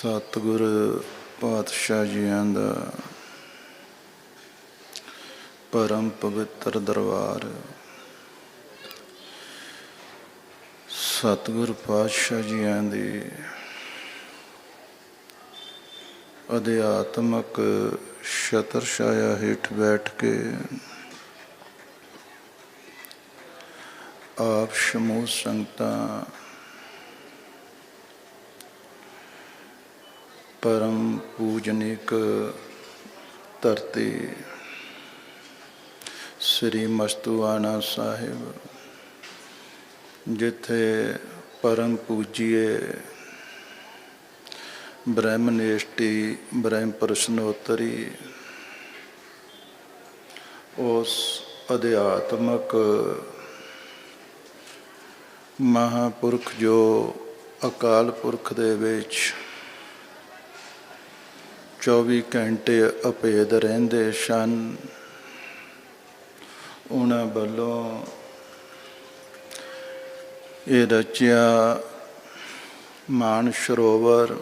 ਸਤਿਗੁਰ ਪਾਤਸ਼ਾਹ ਜੀਆਂ ਦਾ ਪਰਮ ਪਵਿੱਤਰ ਦਰਬਾਰ। ਸਤਿਗੁਰ ਪਾਤਸ਼ਾਹ ਜੀਆਂ ਦੀ ਅਧਿਆਤਮਕ ਛਤਰ ਛਾਇਆ ਹੇਠ ਬੈਠ ਕੇ ਆਪ ਸਮੂਹ ਸੰਗਤਾਂ ਪਰਮ ਪੂਜਨਿਕ ਧਰਤੀ। ਸ੍ਰੀ ਮਸਤੂਆਣਾ ਸਾਹਿਬ, ਜਿੱਥੇ ਪਰਮ ਪੂਜੀਏ ਬ੍ਰਹਮਨੇਸ਼ਟੀ ਬ੍ਰਹਮ ਪ੍ਰਸ਼ਨੋਤਰੀ ਉਸ ਅਧਿਆਤਮਕ ਮਹਾਪੁਰਖ ਜੋ ਅਕਾਲ ਪੁਰਖ ਦੇ ਵਿੱਚ 24 ਘੰਟੇ ਅਪੇਦ ਰਹਿੰਦੇ ਸਨ। ਉਹਨਾਂ ਵੱਲੋਂ ਇਹ ਰਚਿਆ ਮਾਨ ਸਰੋਵਰ,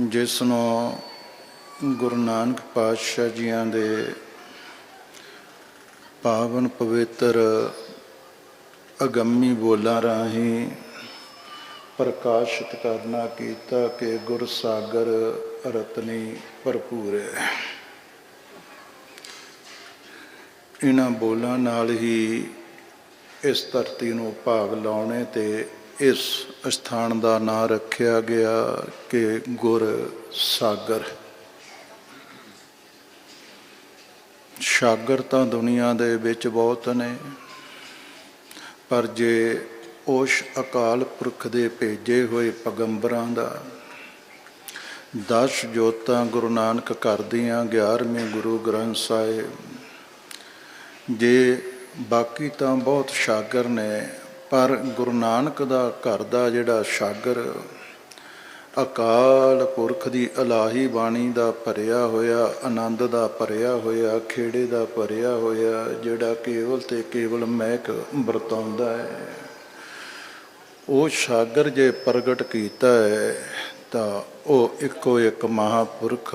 ਜਿਸ ਨੂੰ ਗੁਰੂ ਨਾਨਕ ਪਾਤਸ਼ਾਹ ਜੀਆਂ ਦੇ ਪਾਵਨ ਪਵਿੱਤਰ ਅਗੰਮੀ ਬੋਲਾਂ ਰਾਹੀਂ ਪ੍ਰਕਾਸ਼ਿਤ ਕਰਨਾ ਕੀਤਾ ਕਿ ਗੁਰ ਸਾਗਰ ਰਤਨੀ ਭਰਪੂਰ ਹੈ। ਇਹਨਾਂ ਬੋਲਾਂ ਨਾਲ ਹੀ ਇਸ ਧਰਤੀ ਨੂੰ ਭਾਗ ਲਾਉਣੇ ਤੇ ਇਸ ਸਥਾਨ ਦਾ ਨਾਂ ਰੱਖਿਆ ਗਿਆ ਕਿ ਗੁਰ ਸਾਗਰ। ਸਾਗਰ ਤਾਂ ਦੁਨੀਆ ਦੇ ਵਿੱਚ ਬਹੁਤ ਨੇ, ਪਰ ਜੇ ਉਸ ਅਕਾਲ ਪੁਰਖ ਦੇ ਭੇਜੇ ਹੋਏ ਪਗੰਬਰਾਂ ਦਾ। ਦਸ ਜੋਤਾਂ ਗੁਰੂ ਨਾਨਕ ਕਰਦੀਆਂ 11ਵੇਂ ਗੁਰੂ ਗ੍ਰੰਥ ਸਾਹਿਬ। ਜੇ ਬਾਕੀ ਤਾਂ ਬਹੁਤ ਸ਼ਾਗਰ ਨੇ, ਪਰ ਗੁਰੂ ਨਾਨਕ ਦਾ ਘਰ ਦਾ ਜਿਹੜਾ ਸ਼ਾਗਰ, ਅਕਾਲ ਪੁਰਖ ਦੀ ਅਲਾਹੀ ਬਾਣੀ ਦਾ ਭਰਿਆ ਹੋਇਆ, ਆਨੰਦ ਦਾ ਭਰਿਆ ਹੋਇਆ, ਖੇੜੇ ਦਾ ਭਰਿਆ ਹੋਇਆ, ਜਿਹੜਾ ਕੇਵਲ ਤੇ ਕੇਵਲ ਮਹਿਕ ਵਰਤਾਉਂਦਾ ਹੈ। ਉਹ ਸ਼ਾਗਰ ਜੇ ਪ੍ਰਗਟ ਕੀਤਾ ਹੈ, ਤਾਂ ਉਹ ਇੱਕੋ ਇੱਕ ਮਹਾਪੁਰਖ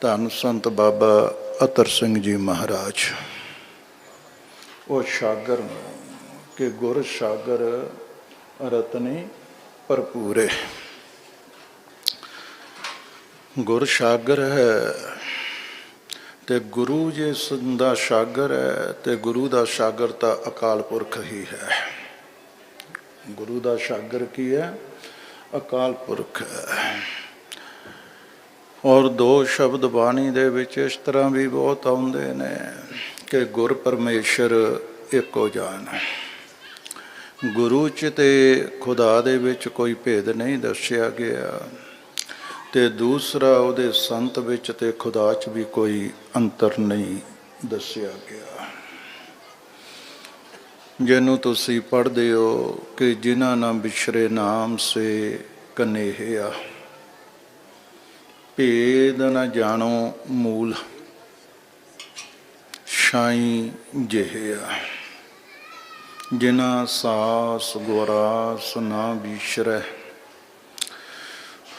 ਧੰਨ ਸੰਤ ਬਾਬਾ ਅਤਰ ਸਿੰਘ ਜੀ ਮਹਾਰਾਜ। ਉਹ ਸ਼ਾਗਰ ਨੂੰ ਕਿ ਗੁਰ ਸ਼ਾਗਰ ਰਤਨੀ ਭਰਪੂਰੇ ਗੁਰ ਸ਼ਾਗਰ ਹੈ ਤੇ ਗੁਰੂ ਜੇ ਸੰਦਾ ਸ਼ਾਗਰ ਹੈ ਤੇ ਗੁਰੂ ਦਾ ਸ਼ਾਗਰ ਤਾਂ ਅਕਾਲ ਪੁਰਖ ਹੀ ਹੈ। ਗੁਰੂ ਦਾ ਸ਼ਾਗਰ ਕੀ ਹੈ? ਅਕਾਲ ਪੁਰਖ ਹੈ। ਔਰ ਦੋ ਸ਼ਬਦ ਬਾਣੀ ਦੇ ਵਿੱਚ ਇਸ ਤਰ੍ਹਾਂ ਵੀ ਬਹੁਤ ਆਉਂਦੇ ਨੇ ਕਿ ਗੁਰ ਪਰਮੇਸ਼ਰ ਇੱਕੋ ਜਾਨ ਹੈ। ਗੁਰੂ ਚ ਤੇ ਖੁਦਾ ਦੇ ਵਿੱਚ ਕੋਈ ਭੇਦ ਨਹੀਂ ਦੱਸਿਆ ਗਿਆ ਤੇ ਦੂਸਰਾ ਉਹਦੇ ਸੰਤ ਵਿੱਚ ਤੇ ਖੁਦਾ ਚ ਵੀ ਕੋਈ ਅੰਤਰ ਨਹੀਂ ਦੱਸਿਆ ਗਿਆ। ਜਿਹਨੂੰ ਤੁਸੀਂ ਪੜ੍ਹਦੇ ਹੋ ਕਿ ਜਿਨ੍ਹਾਂ ਨਾ ਵਿਛਰੇ ਨਾਮ ਸੇ ਕਨੇਹਿਆ ਭੇਦ ਨਾ ਜਾਣੋ ਮੂਲ ਸ਼ਾਈ ਜਿਹਿਆ ਜਿਨਾ ਸਾਸ ਗੁਰਾਸ ਨਾ ਵਿਸ਼ਰੈ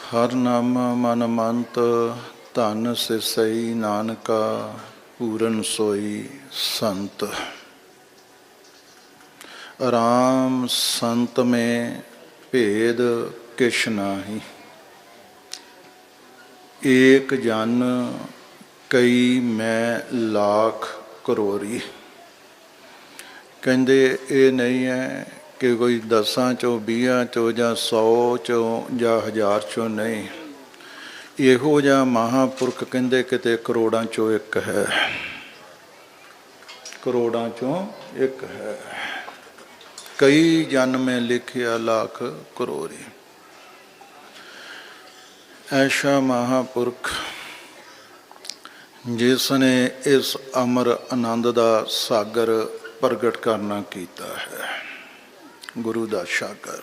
ਹਰ ਨਾਮ ਮਨ ਮੰਤ ਧਨ ਸਈ ਨਾਨਕਾ ਪੂਰਨ ਸੋਈ ਸੰਤ। ਰਾਮ ਸੰਤ ਮੇ ਭੇਦ ਕਿਛ ਨਾਹੀ। ਏਕ ਜਨ ਕਈ ਮੈਂ ਲੱਖ ਕਰੋੜੀ ਕਹਿੰਦੇ ਇਹ ਨਹੀਂ ਹੈ ਕਿ ਕੋਈ ਦਸਾਂ ਚੋਂ, ਵੀਹਾਂ ਚੋਂ ਜਾਂ 100 ਚੋਂ ਜਾਂ ਹਜ਼ਾਰ ਚੋਂ ਨਹੀਂ। ਇਹੋ ਜਿਹਾ ਮਹਾਪੁਰਖ ਕਹਿੰਦੇ ਕਿਤੇ ਕਰੋੜਾਂ ਚੋਂ ਇੱਕ ਹੈ। ਕਰੋੜਾਂ ਚੋਂ ਇੱਕ ਹੈ। ਕਈ ਜਨਮੇ ਲਿਖਿਆ ਲੱਖ ਕਰੋੜੀ ਐਸਾ ਮਹਾਪੁਰਖ ਜਿਸ ਨੇ ਇਸ ਅਮਰ ਆਨੰਦ ਦਾ ਸਾਗਰ ਪ੍ਰਗਟ ਕਰਨਾ ਕੀਤਾ ਹੈ, ਗੁਰੂ ਦਾ ਸ਼ਾਗਰ।